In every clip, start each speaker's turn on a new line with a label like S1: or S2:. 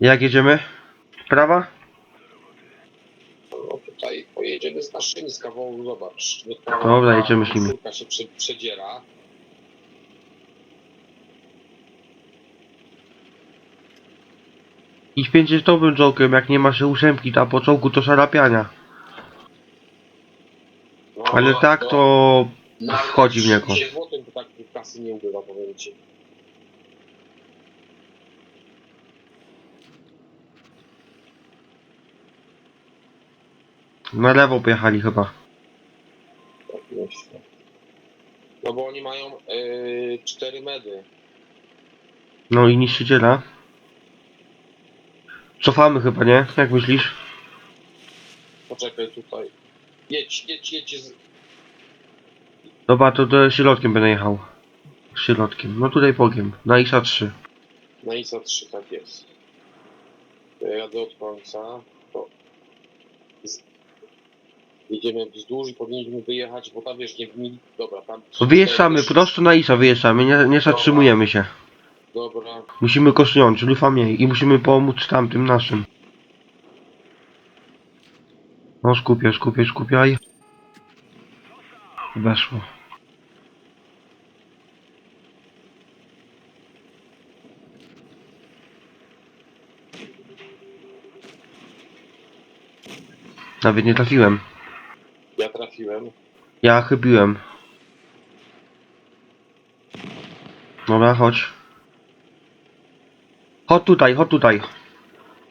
S1: Jak jedziemy? Prawa?
S2: No tutaj pojedziemy z naszymi z kawału, zobacz. Ta-
S1: Dobra,
S2: ta
S1: jedziemy z nimi.
S2: się prze, przedziera.
S1: Idź pięćdziesiątowym czołgiem, jak nie masz ósemki, a po czołgu to szarapiania.
S2: No,
S1: Ale tak to
S2: nawet
S1: wchodzi w niego.
S2: 30 złotym to tak kasy nie ubywa, powiem ci.
S1: Na lewo pojechali chyba.
S2: Tak myślę. No bo oni mają yy, 4 medy.
S1: No i niszczyciela. Cofamy chyba, nie? Jak myślisz?
S2: Poczekaj tutaj. Jedź, jedź, jedź. Z...
S1: Dobra, to do środkiem będę jechał. Środkiem. No tutaj bogiem. Na ISA 3.
S2: Na ISA 3 tak jest. To ja jadę od końca. To z... Jedziemy wzdłuż i powinniśmy wyjechać, bo tam wiesz, nie mi... Dobra, tam...
S1: Wyjeżdżamy, prosto na ISA wyjeżdżamy, nie, nie zatrzymujemy się.
S2: Dobra,
S1: Musimy kośniąć, lufa mniej i musimy pomóc tamtym naszym. No skupiaj, skupiaj, skupiaj. Weszło. Nawet nie trafiłem.
S2: Ja trafiłem.
S1: Ja chybiłem. Dobra, chodź. Chodź tutaj, chodź tutaj.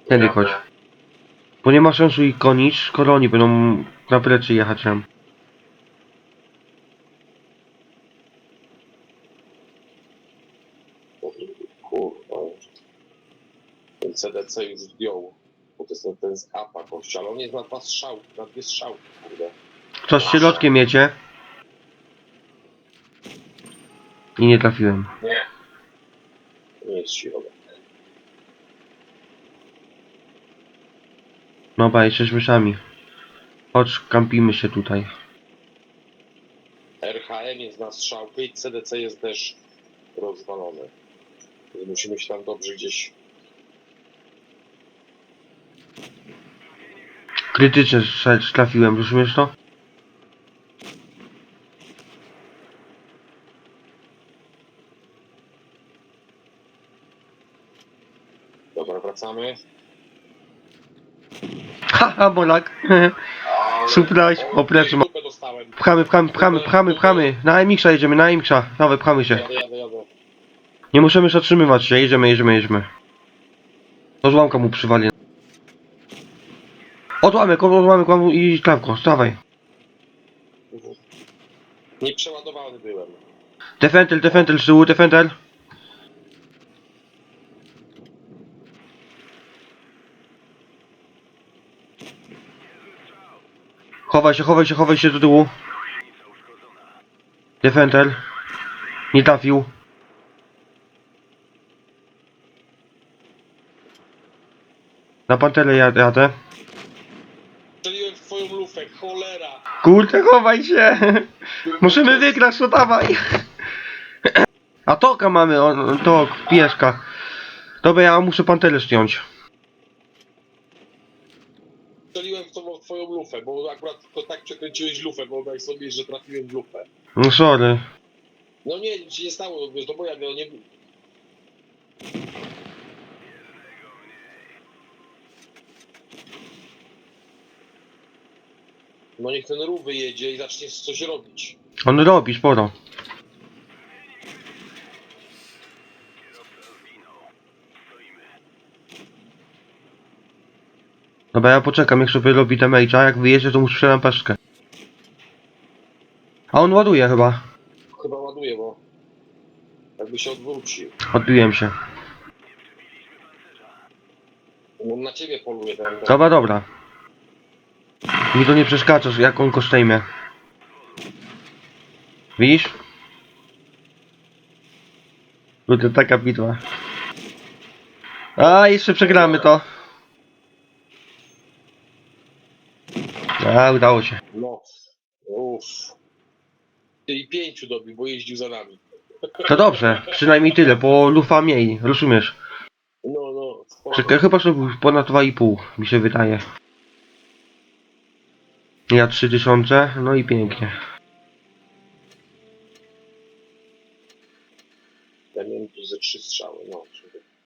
S1: Tędy chodź. Bo nie ma sensu ich gonić, skoro oni będą na plecy jechać nam.
S2: Kurwa. Ten CDC już zdjął. Bo to jest ten, ten z APA gościa, ale on jest na dwa strzały, na dwie strzały, kurde.
S1: Co z środkiem jecie? I nie trafiłem.
S2: Nie. Nie jest środek.
S1: Dobra, jesteśmy sami. Chodź, kampimy się tutaj.
S2: RHM jest na strzałkę i CDC jest też rozwalony. Więc Musimy się tam dobrze gdzieś...
S1: Krytycznie strzel- trafiłem, rozumiesz to?
S2: Dobra, wracamy.
S1: Haha, bolak. Surprise, o plecy ma.
S2: Dupę dostałem.
S1: Pchamy, pchamy, pchamy, pchamy, pchamy. Na MX-a jedziemy, na MX-a. Dawaj, pchamy się.
S2: Jadę, jadę, jadę.
S1: Nie musimy zatrzymywać się, jedziemy, jedziemy, jedziemy. Odłamka mu przywali. Odłamek, odłamek mam i klawko, stawaj.
S2: Nieprzeładowany byłem.
S1: Defentel, defentel z tyłu, defentel. Chowaj się, chowaj się, chowaj się do tyłu. Defentel. Nie trafił. Na pantelę jad- jadę.
S2: Strzeliłem w twoją lufę, cholera!
S1: Kurde, chowaj się! Musimy wygrać, no dawaj! A toka mamy, on, tok, pieska. Dobra, ja muszę pantelę zdjąć.
S2: Strzeliłem w twoją, lufę, bo akurat to tak przekręciłeś lufę, bo jak sobie, że trafiłem w lufę.
S1: No sorry.
S2: No nie, nic się nie stało, wiesz, no bo ja no nie... No niech ten rów wyjedzie i zacznie coś robić.
S1: On robi sporo. Dobra, ja poczekam, jak sobie robi damage'a, jak wyjedzie, to mu strzelam peszkę. A on ładuje chyba.
S2: Chyba ładuje, bo... Jakby się odwrócił.
S1: Odbiłem się.
S2: On na ciebie poluje ten... ten.
S1: Dobra, dobra. Mi to nie przeszkadza, jak on kosztejmie. Widzisz? Kurde, taka bitwa. A, jeszcze przegramy to. A, udało się.
S2: No. Uff. I pięciu dobił, bo jeździł za nami.
S1: To dobrze, przynajmniej tyle, bo lufa mniej, rozumiesz?
S2: No, no, spoko.
S1: Czekaj, chyba że był ponad 2,5 mi się wydaje. Ja 3000, no i pięknie.